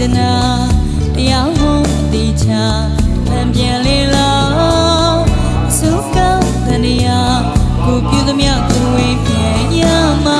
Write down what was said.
ဒနာတရားဝုန်းအတိချာလံပြန်လေးလောစုကောင်းတဏှာကိုပြုသမျှကိုဝေပြန်ရမှာ